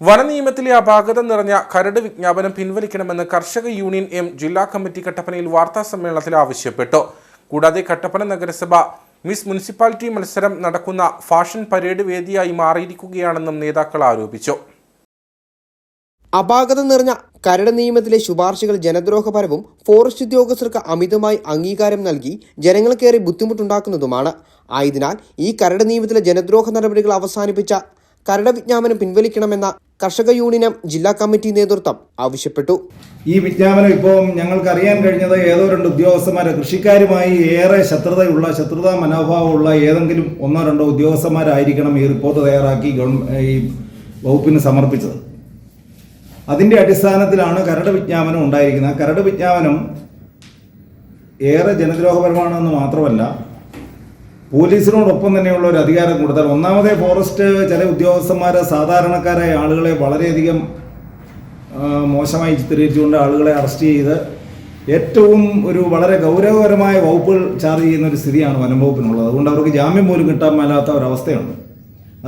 വനനിയമത്തിലെ അപാകത നിറഞ്ഞ കരട് വിജ്ഞാപനം പിൻവലിക്കണമെന്ന് കർഷക യൂണിയൻ എം ജില്ലാ കമ്മിറ്റി കട്ടപ്പനയിൽ വാർത്താ സമ്മേളനത്തിൽ ആവശ്യപ്പെട്ടു. കൂടാതെ കട്ടപ്പന നഗരസഭ മിസ് മുനിസിപ്പാലിറ്റി മത്സരം നടക്കുന്ന ഫാഷൻ പരേഡ് വേദിയായി മാറിയിരിക്കുകയാണെന്നും നേതാക്കൾ ആരോപിച്ചു. അപാകത നിറഞ്ഞ കരട് നിയമത്തിലെ ശുപാർശകൾ ജനദ്രോഹപരവും ഫോറസ്റ്റ് ഉദ്യോഗസ്ഥർക്ക് അമിതമായി അംഗീകാരം നൽകി ജനങ്ങൾക്കേറെ ബുദ്ധിമുട്ടുണ്ടാക്കുന്നതുമാണ്. ആയതിനാൽ ഈ കരട് നിയമത്തിലെ ജനദ്രോഹ നടപടികൾ അവസാനിപ്പിച്ച കരട് വിജ്ഞാപനം പിൻവലിക്കണമെന്ന കർഷക യൂണിയനും ജില്ലാ കമ്മിറ്റി നേതൃത്വം ആവശ്യപ്പെട്ടു. ഈ വിജ്ഞാപനം ഇപ്പോൾ ഞങ്ങൾക്ക് അറിയാൻ കഴിഞ്ഞത് ഏതോ രണ്ട് ഉദ്യോഗസ്ഥന്മാരെ കൃഷിക്കാരുമായി ഏറെ ശത്രുതയുള്ള ശത്രുതാ മനോഭാവമുള്ള ഏതെങ്കിലും ഒന്നോ രണ്ടോ ഉദ്യോഗസ്ഥന്മാരായിരിക്കണം ഈ റിപ്പോർട്ട് തയ്യാറാക്കി ഈ വകുപ്പിന് സമർപ്പിച്ചത്. അതിന്റെ അടിസ്ഥാനത്തിലാണ് കരട് വിജ്ഞാപനം ഉണ്ടായിരിക്കുന്നത്. കരട് വിജ്ഞാപനം ഏറെ ജനദ്രോഹപരമാണെന്ന് മാത്രമല്ല പോലീസിനോടൊപ്പം തന്നെയുള്ള ഒരു അധികാരം കൊടുത്താൽ ഒന്നാമതേ ഫോറസ്റ്റ് ചില ഉദ്യോഗസ്ഥന്മാർ സാധാരണക്കാരായ ആളുകളെ വളരെയധികം മോശമായി ചിത്രീകരിച്ചുകൊണ്ട് ആളുകളെ അറസ്റ്റ് ചെയ്ത് ഏറ്റവും ഒരു വളരെ ഗൗരവകരമായ വകുപ്പുകൾ ചാർജ് ചെയ്യുന്ന ഒരു സ്ഥിതിയാണ് വനംവകുപ്പിനുള്ളത് അതുകൊണ്ട് അവർക്ക് ജാമ്യം പോലും കിട്ടാൻ മേലാത്ത ഒരവസ്ഥയുണ്ട്.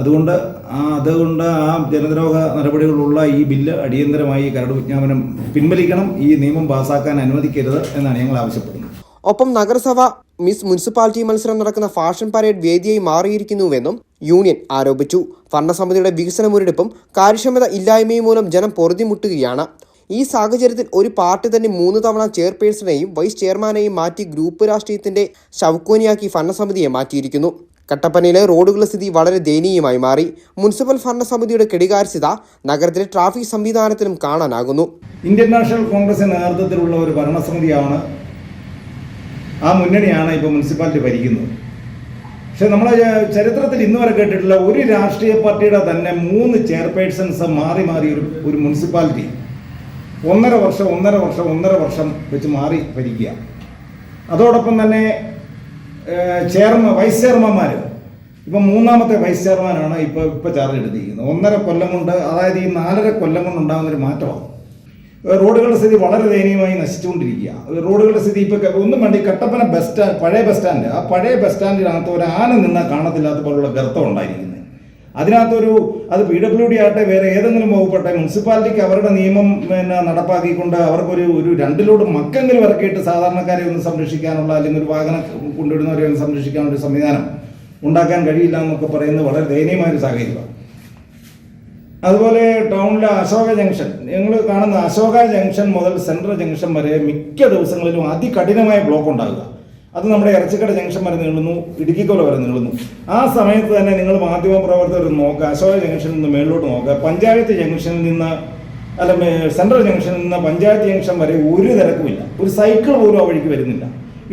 അതുകൊണ്ട് ആ അതുകൊണ്ട് ആ ജനദ്രോഹ നടപടികളുള്ള ഈ ബില്ല് അടിയന്തരമായി കരട് വിജ്ഞാപനം പിൻവലിക്കണം ഈ നിയമം പാസ്സാക്കാൻ അനുവദിക്കരുത് എന്നാണ് ഞങ്ങൾ ആവശ്യപ്പെടുന്നത്. ഒപ്പം നഗരസഭ മിസ് മുനിസിപ്പാലിറ്റി മത്സരം നടക്കുന്ന ഫാഷൻ പരേഡ് വേദിയായി മാറിയിരിക്കുന്നുവെന്നും യൂണിയൻ ആരോപിച്ചു. ഭരണസമിതിയുടെ വികസന മുരടിപ്പും കാര്യക്ഷമത ഇല്ലായ്മയും മൂലം ജനം പൊറുതിമുട്ടുകയാണ്. ഈ സാഹചര്യത്തിൽ ഒരു പാർട്ടി തന്നെ മൂന്ന് തവണ ചെയർപേഴ്സണെയും വൈസ് ചെയർമാനെയും മാറ്റി ഗ്രൂപ്പ് രാഷ്ട്രീയത്തിന്റെ ശവക്കോനിയാക്കി ഭരണസമിതിയെ മാറ്റിയിരിക്കുന്നു. കട്ടപ്പനയിലെ റോഡുകളുടെ സ്ഥിതി വളരെ ദയനീയമായി മാറി. മുനിസിപ്പൽ ഭരണസമിതിയുടെ കെടികാര്യസ്ഥത നഗരത്തിലെ ട്രാഫിക് സംവിധാനത്തിലും കാണാനാകുന്നു. ഇന്ത്യൻ നാഷണൽ കോൺഗ്രസിന്റെ നേതൃത്വത്തിലുള്ള ഒരു ഭരണസമിതിയാണ് ആ മുന്നണിയാണ് ഇപ്പോൾ മുനിസിപ്പാലിറ്റി ഭരിക്കുന്നത്. പക്ഷെ നമ്മൾ ചരിത്രത്തിൽ ഇന്ന് വരെ കേട്ടിട്ടില്ല ഒരു രാഷ്ട്രീയ പാർട്ടിയുടെ തന്നെ മൂന്ന് ചെയർപേഴ്സൺസ് മാറി മാറി ഒരു ഒരു മുനിസിപ്പാലിറ്റി. ഒന്നര വർഷം ഒന്നര വർഷം ഒന്നര വർഷം വെച്ച് മാറി ഭരിക്കുക. അതോടൊപ്പം തന്നെ ചെയർമാൻ വൈസ് ചെയർമാൻമാർ ഇപ്പം മൂന്നാമത്തെ വൈസ് ചെയർമാനാണ് ഇപ്പോൾ ഇപ്പോൾ ചാർജ് എടുത്തിരിക്കുന്നത്. ഒന്നര കൊല്ലം കൊണ്ട് അതായത് ഈ നാലര കൊല്ലം കൊണ്ട് ഉണ്ടാകുന്നൊരു മാറ്റമാണ്. റോഡുകളുടെ സ്ഥിതി വളരെ ദയനീയമായി നശിച്ചുകൊണ്ടിരിക്കുക റോഡുകളുടെ സ്ഥിതി ഇപ്പോൾ ഒന്നും വേണ്ടി കട്ടപ്പന ബസ് സ്റ്റാൻഡ് പഴയ ബസ് സ്റ്റാൻഡ് ആ പഴയ ബസ് സ്റ്റാൻഡിനകത്ത് ഒരു ആന നിന്നാൽ കാണത്തില്ലാത്ത പോലുള്ള ഗർത്തം ഉണ്ടായിരിക്കുന്നത്. അതിനകത്തൊരു അത് പി ഡബ്ല്യു ഡി ആട്ടെ വേറെ ഏതെങ്കിലും വകുപ്പട്ടെ മുനിസിപ്പാലിറ്റിക്ക് അവരുടെ നിയമം പിന്നെ നടപ്പാക്കിക്കൊണ്ട് അവർക്കൊരു ഒരു രണ്ടിലോട് മക്കെങ്കിലും ഇറക്കിയിട്ട് സാധാരണക്കാരെ ഒന്ന് സംരക്ഷിക്കാനുള്ള അല്ലെങ്കിൽ ഒരു വാഹനം കൊണ്ടുവിടുന്നവരെ ഒന്ന് സംരക്ഷിക്കാനുള്ള ഒരു സംവിധാനം ഉണ്ടാക്കാൻ കഴിയില്ല എന്നൊക്കെ പറയുന്നത് വളരെ ദയനീയമായ ഒരു സാഹചര്യമാണ്. അതുപോലെ ടൗണിലെ അശോക ജംഗ്ഷൻ. നിങ്ങൾ കാണുന്ന അശോക ജംഗ്ഷൻ മുതൽ സെൻട്രൽ ജംഗ്ഷൻ വരെ മിക്ക ദിവസങ്ങളിലും അതികഠിനമായ ബ്ലോക്ക് ഉണ്ടാകുക. അത് നമ്മുടെ ഇറച്ചിക്കട ജംഗ്ഷൻ വരെ നീളുന്നു ഇടുക്കിക്കോല വരെ നീളുന്നു. ആ സമയത്ത് തന്നെ നിങ്ങൾ മാധ്യമ പ്രവർത്തകർ നോക്കുക അശോക ജംഗ്ഷനിൽ നിന്ന് മേളിലോട്ട് നോക്കുക. പഞ്ചായത്ത് ജംഗ്ഷനിൽ നിന്ന് അല്ല സെൻട്രൽ ജംഗ്ഷനിൽ നിന്ന് പഞ്ചായത്ത് ജംഗ്ഷൻ വരെ ഒരു തിരക്കുമില്ല. ഒരു സൈക്കിൾ പോലും ആ വഴിക്ക് വരുന്നില്ല.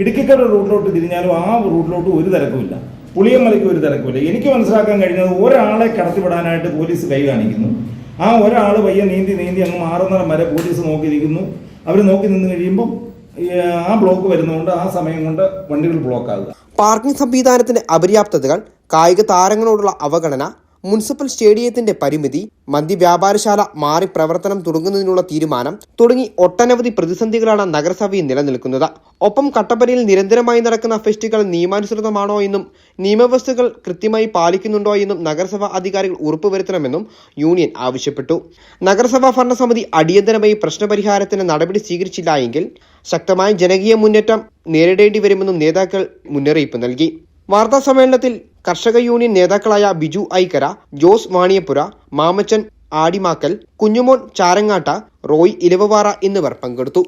ഇടുക്കിക്കട റൂട്ടിലോട്ട് തിരിഞ്ഞാലും ആ റൂട്ടിലോട്ട് ഒരു തിരക്കുമില്ല. പുളിയമ്മലയ്ക്ക് ഒരു തിരക്കുമില്ല. എനിക്ക് മനസ്സിലാക്കാൻ കഴിഞ്ഞത് ഒരാളെ കടത്തിവിടാനായിട്ട് പോലീസ് കൈ കാണിക്കുന്നു. ആ ഒരാൾ പയ്യെ നീന്തി നീന്തി അങ്ങ് മാറുന്നിടം വരെ പോലീസ് നോക്കിയിരിക്കുന്നു. അവർ നോക്കി നിന്ന് കഴിയുമ്പം ആ ബ്ലോക്ക് വരുന്നതുകൊണ്ട് ആ സമയം കൊണ്ട് വണ്ടികൾ ബ്ലോക്ക് ആകുക പാർക്കിംഗ് സംവിധാനത്തിന്റെ അപര്യാപ്തതകൾ കായിക താരങ്ങളോടുള്ള അവഗണന മുനിസിപ്പൽ സ്റ്റേഡിയത്തിന്റെ പരിമിതി മന്ദി വ്യാപാരശാല മാറി പ്രവർത്തനം തുടങ്ങുന്നതിനുള്ള തീരുമാനം തുടങ്ങി ഒട്ടനവധി പ്രതിസന്ധികളാണ് നഗരസഭയിൽ നിലനിൽക്കുന്നത്. ഒപ്പം കട്ടപ്പനയിൽ നിരന്തരമായി നടക്കുന്ന ഫെസ്റ്റുകൾ നിയമാനുസൃതമാണോ എന്നും നിയമവ്യവസ്ഥകൾ കൃത്യമായി പാലിക്കുന്നുണ്ടോ എന്നും നഗരസഭാ അധികാരികൾ ഉറപ്പുവരുത്തണമെന്നും യൂണിയൻ ആവശ്യപ്പെട്ടു. നഗരസഭാ ഭരണസമിതി അടിയന്തരമായി പ്രശ്നപരിഹാരത്തിന് നടപടി സ്വീകരിച്ചില്ല എങ്കിൽ ശക്തമായ ജനകീയ മുന്നേറ്റം നേരിടേണ്ടി വരുമെന്നും നേതാക്കൾ മുന്നറിയിപ്പ് നൽകി. വാർത്താ സമ്മേളനത്തിൽ കർഷക യൂണിയൻ നേതാക്കളായ ബിജു ഐക്കര ജോസ് വാണിയപ്പുര മാമച്ചൻ ആടിമാക്കൽ കുഞ്ഞുമോൻ ചാരങ്ങാട്ട റോയ് ഇലവവാറ എന്നിവർ പങ്കെടുത്തു.